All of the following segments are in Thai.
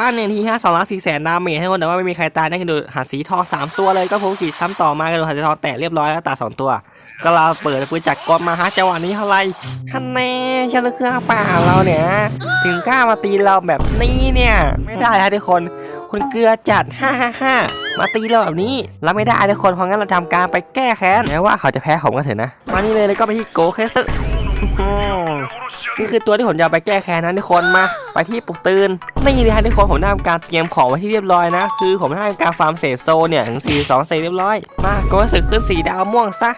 ป้านเนี่ยทีห้าสองล้านสี่แสนดาเมจให้คนแต่ว่าไม่มีใครตายได้กันดูหาสีทองสามตัวเลยก็โพกิซ้ำต่อมากันดูหาสีทองแตะเรียบร้อยแล้วตาสองตัวก็เราเปิดปืนจักรกลมาฮะจังหวะนี้เท่าไรฮันแน่ชันเครื่องป่าเราเนี่ย ถึงกล้ามาตีเราแบบนี้เนี่ย ไม่ได้ฮะทุกคน คุณเกลือจัด555มาตีเราแบบนี้เราไม่ได้ทุกคนเพราะงั้นเราทำการไปแก้แค้นแม้ว่าเขาจะแพ้ผมก็เถอะนะ มานี่เลยแล้วก็ไปที่โกเคสนี่คือตัวที่ผมจะไปแก้แค้นนะทุกคนมาไปที่ปุกตื่นนี่เลยฮะทุกคนผมได้ทำการเตรียมของไว้ที่เรียบร้อยนะ คือผมได้ทำการฟาร์มเศษโซเนี่ยถึง42เศษเรียบร้อย มาโกสึกขึ้นสีดาวม่วงซะ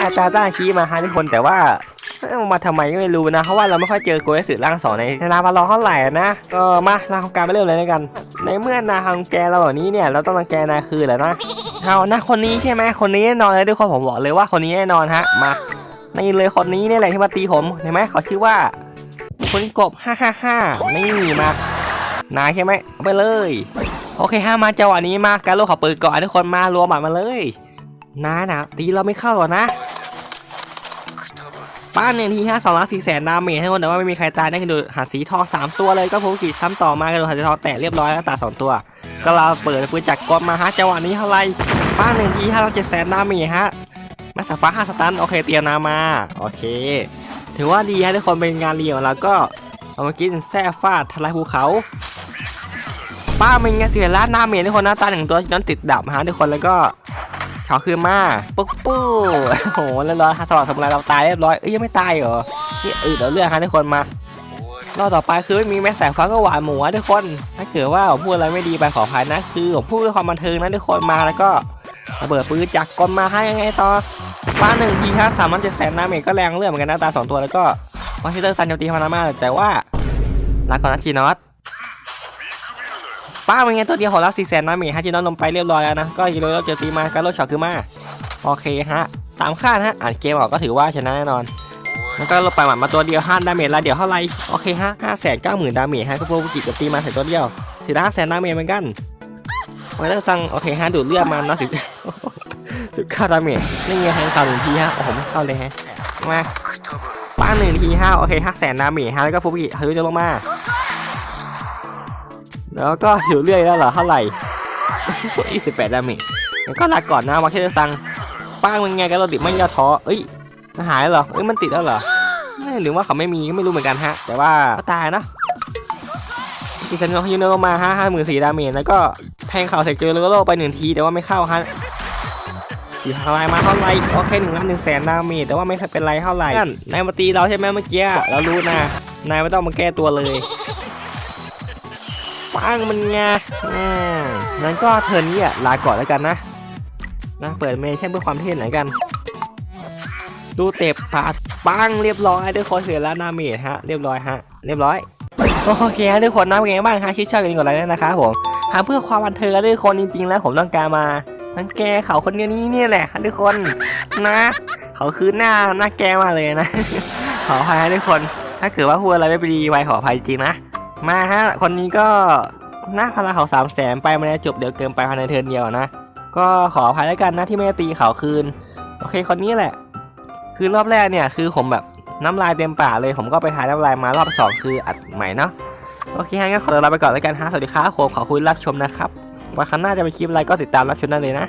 อาตาต้าชี้มาฮะทุกคนแต่ว่า มาทำไมก็ไม่รู้นะ เพราะว่าเราไม่ค่อยเจอโกยสือร่างสองในนาบาลอเท่าไหร่นะก็มานาของการไปเริ่มเลยแล้วกัน ในเมื่อนาทำแกเราแบบนี้เนี่ยเราต้องรังแกนาคือแหละนะเอานะคนนี้ใช่ไหมคนนี้แน่นอนเลยทุกคนผมบอกเลยว่าคนนี้แน่นอนฮะมานี่เลยคนนี้นี่แหละที่มาตีผมเห็นไหมเขาชื่อว่าคุณกบห้าห้าห้านี่มานายใช่ไหมเอาไปเลย โอเคห้ามาจังหวะนี้มาการโลกขอเปิดก่อนทุกคนมารวมหมัดมาเลยนานะตีเราไม่เข้าหรอกนะ ป้านหนึ่งทีห้าสองล้านสี่แสนดาเมจให้คนแต่ว่าไม่มีใครตายได้กันดูหาสีทองสามตัวเลยก็โพกิซ้ำต่อมากันดูหาสีทองแตะเรียบร้อยแล้วตาสองตัว ก็เราเปิดปืนจักรกลมาฮะจังหวะนี้เท่าไรป้านหนึ่งทีห้าร้อยเจ็ดแสนดาเมจฮะมาสฟ้าห้าสตันโอเคเตรียมนามาโอเค ถือว่าดีฮะทุกคนเป็นงานเรียนของเราก็เอามากินแซ่ฟาดทลายภูเขาป้าเป็นไงเสียล้านดาเมจทุกคนหน้าตาหนึ่งตัวนั้นติดดับฮะทุกคนแล้วก็ เขาคือมาปุ๊บปุ๊บโอ้โหแล้วร้อยสวัสดิ์สมุไรเราตายเรียบร้อยเอ้ยยังไม่ตายเหรอนี่เออเดี๋ยวเรื่องฮะทุกคนมารอบต่อไปคือไม่มีแม่แสงฟ้าก็หวานหมูอะทุกคนถ้าเกิดว่าผมพูดอะไรไม่ดีไปขออภัยนะคือผมพูดด้วยความบันเทิงนะทุกคนมาแล้วก็ระเบิดปืนจักรกลมาให้ยังไงต่อฟ้าหนึ่งทีครับสามพันเจ็ดแสนน้ำเองก็แรงเรื่องเหมือนกันนะตาสองตัวแล้วก็วอชิงตันซันโจมตีพานามาแต่ว่าลาก่อนนะจีนอส ป้าเป็นไงตัวเดียวของเราสี่แสนน้ำเมฮะจีนอนลงไปเรียบร้อยแล้วนะ ก็ยีโร่เจอตีมาการโลช็อตคือมา โอเคฮะ ตามคาดฮะอ่านเกมออกก็ถือว่าชนะแน่นอนแล้วก็ลงไปหมัดมาตัวเดียวห้าดาเมจละเดี๋ยวเท่าไรโอเคฮะห้าแสนเก้าหมื่นดาเมจฮะก็พวกกิจกับตีมาใส่ตัวเดียวถือห้าแสนดาเมจเหมือนกันมาแล้วสั่งโอเคฮะดูดเลือดมานะสิบสิบเก้าดาเมจนี่ไงแทงข่าวหนึ่งทีฮะโอ้โหไม่เข้าเลยฮะมาป้าหนึ่งทีห้าโอเคห้าแสนดาเมจฮะแล้วก็ฟูกิทะลุจะลงมา แล้วก็หิวเรื่อยแล้วเหรอเท่าไหร่ยี่สิบแปดดาเมจก็ลาก่อนนะวาเคเตอซังป้างมันไงกันเราดิบไม่ย่อท้อเอ้ยมันหายเหรอเอ้ยมันติดแล้วเหรอหรือว่าเขาไม่มีก็ไม่รู้เหมือนกันฮะ แต่ว่าก็ตายนะดิฉันก็ยูโนมาฮะห้าหมื่นสี่ดาเมจแล้วก็แทงเข่าเสกเจอโลโลไปหนึ่งทีแต่ว่าไม่เข้าฮะอยู่ทางไรมาเท่าไรโอเคหนึ่งล้านหนึ่งแสนดาเมจแต่ว่าไม่เป็นไรเท่าไหร่นั่นนายมาตีเราใช่ไหมเมื่อกี้เรารู้นะนายไม่ต้องมาแก้ตัวเลย ปังมันไงอืมนั้นก็เทิร์นนี้อะลาก่อนแล้วกันนะนะเปิดเมนชั่นเพื่อความเท่หน่อยกัน ดูเตะปาปังเรียบร้อยด้วยคนเสียแล้วนาเมจฮะเรียบร้อยฮะเรียบร้อยโอเคฮะทุกคนนะเป็นไงบ้างฮะชื่นชอบกันก่อนเลยนะครับผมทำเพื่อความบันเทิงนะทุกคนจริง ๆ แล้วผมต้องการมาทั้งแกเขาคนเดียวนี้เนี่ยแหละทุกคนนะ เขาคือหน้าหน้าแกมาเลยนะขออภัยทุกคน ถ้าเกิดว่าพูดอะไรไม่ดีไว้ขออภัยจริงนะ มาฮะ คนนี้ก็หน้าพลังเขาสามแสนไปมาแล้วจบเดี๋ยวเกินไปภายในเทิร์นเดียวนะ ก็ขออภัยแล้วกันนะที่ไม่ได้ตีเขาคืน โอเคคนนี้แหละ คือรอบแรกเนี่ยคือผมแบบน้ำลายเต็มปากเลย ผมก็ไปหาน้ำลายมารอบสองคืออัดใหม่เนาะ โอเคงั้นขอตัวลาไปก่อนแล้วกันฮะ สวัสดีครับผมขอคุณรับชมนะครับว่าครั้งหน้าจะไปคลิปอะไรก็ติดตามรับชมได้เลยนะ